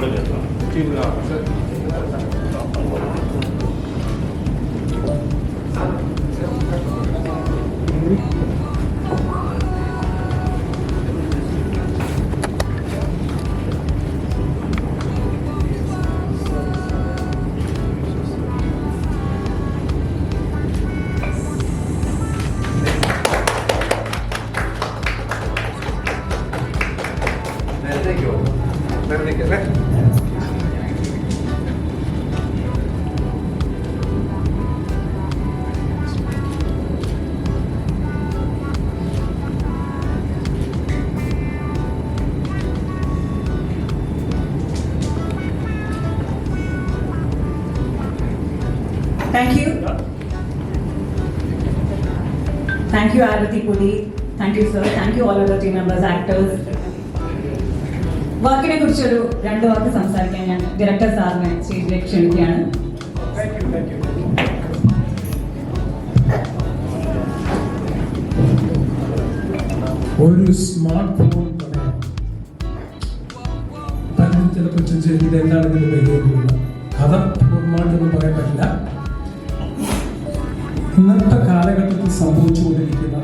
どれ。ですかチーム、നിർമ്മിക്കല്ലേ Thank you. Thank you, Arati Puli. Thank you, sir. Thank you, all of other team members, actors. വർക്കിനെ കുറിച്ച് ഒരു രണ്ട് വാക്ക് സംസാരിക്കാൻ ഞാൻ ഡയറക്ടർ സാറിനെ സ്റ്റേജിലേക്ക് ക്ഷണിക്കുകയാണ്. ഒരു സ്മാർട്ട് ഫോൺ തന്നെ ചിലപ്പോൾ ചോദിച്ചു എന്താണെങ്കിലും പേരുകൊണ്ടുള്ള കഥ പൂർണമായിട്ടൊന്നും പറയാൻ പറ്റില്ല. ഇന്നത്തെ കാലഘട്ടത്തിൽ സംഭവിച്ചുകൊണ്ടിരിക്കുന്ന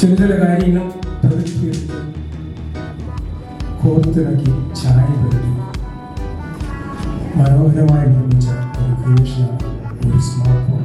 ചില ചില കാര്യങ്ങൾ പ്രതിഷ്ഠിച്ച് കോർത്തിണക്കി ചായ വരുത്തി മനോഹരമായി നിർമ്മിച്ച ഒരു ക്രിയേഷനാണ് ഒരു സ്മാർട്ട് ഫോൺ